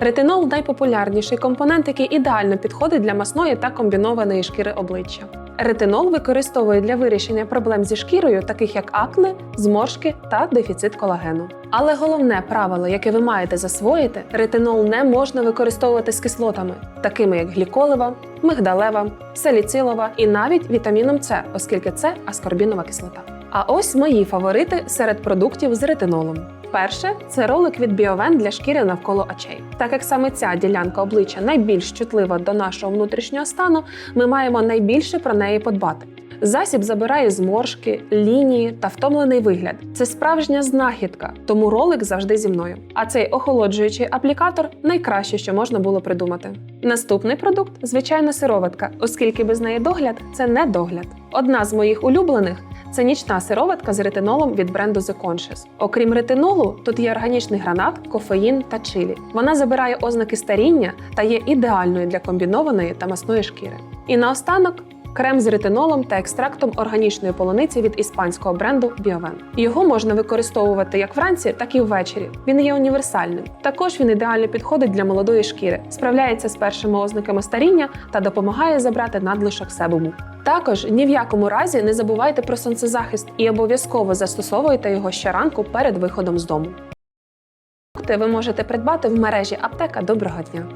Ретинол найпопулярніший компонент, який ідеально підходить для масної та комбінованої шкіри обличчя. Ретинол використовують для вирішення проблем зі шкірою, таких як акне, зморшки та дефіцит колагену. Але головне правило, яке ви маєте засвоїти, ретинол не можна використовувати з кислотами, такими як гліколева, мигдалева, саліцилова і навіть вітаміном С, оскільки це аскорбінова кислота. А ось мої фаворити серед продуктів з ретинолом. Перше це ролик від Біовен для шкіри навколо очей. Так як саме ця ділянка обличчя найбільш чутлива до нашого внутрішнього стану, ми маємо найбільше про неї подбати. Засіб забирає зморшки, лінії та втомлений вигляд. Це справжня знахідка, тому ролик завжди зі мною. А цей охолоджуючий аплікатор найкраще, що можна було придумати. Наступний продукт звичайна сироватка, оскільки без неї догляд це не догляд. Одна з моїх улюблених це нічна сироватка з ретинолом від бренду The Conscious. Окрім ретинолу, тут є органічний гранат, кофеїн та чилі. Вона забирає ознаки старіння та є ідеальною для комбінованої та масної шкіри. І наостанок крем з ретинолом та екстрактом органічної полуниці від іспанського бренду Bioven. Його можна використовувати як вранці, так і ввечері. Він є універсальним. Також він ідеально підходить для молодої шкіри, справляється з першими ознаками старіння та допомагає забрати надлишок себуму. Також ні в якому разі не забувайте про сонцезахист і обов'язково застосовуйте його щоранку перед виходом з дому. Ви можете придбати в мережі аптека Доброго дня.